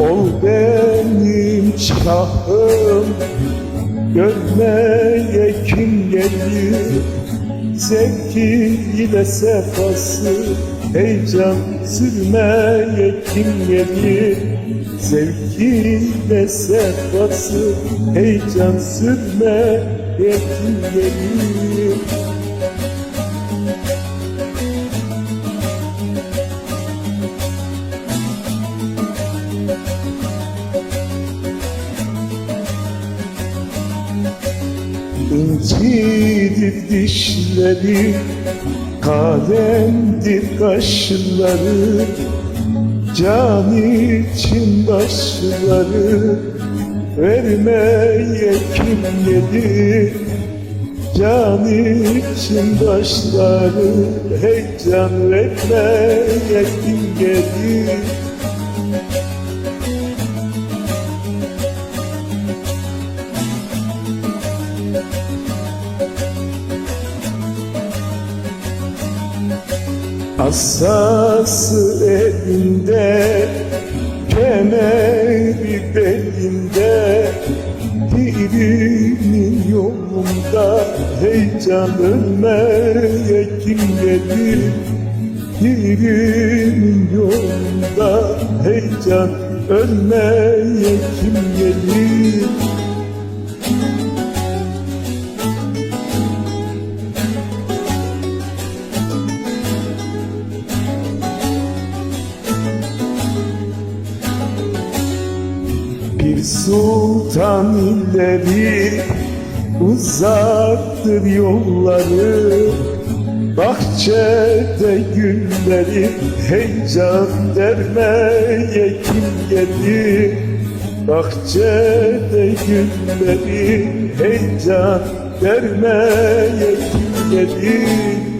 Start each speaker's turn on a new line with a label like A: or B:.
A: Ol benim şahım Görmeye kim gelir? Zevki ile sefası Heyecan sürmeye kim gelir? Zevki ile sefası Heyecan sürmeye kim gelir İncidir dişleri Kalemdir kaşları Can için başları Vermeye kim gelir Can için başları Heyecan vermeye kim gelir Asası elinde Kemeri belinde Birinin yolunda Heyecan ölmeye kim gelir Birinin yolunda Heyecan ölmeye kim gelir Bir sultan illeri uzaktır yolları. Bahçede gülleri heyecan dermeye kim gelir Bahçede gülleri heyecan dermeye kim gelir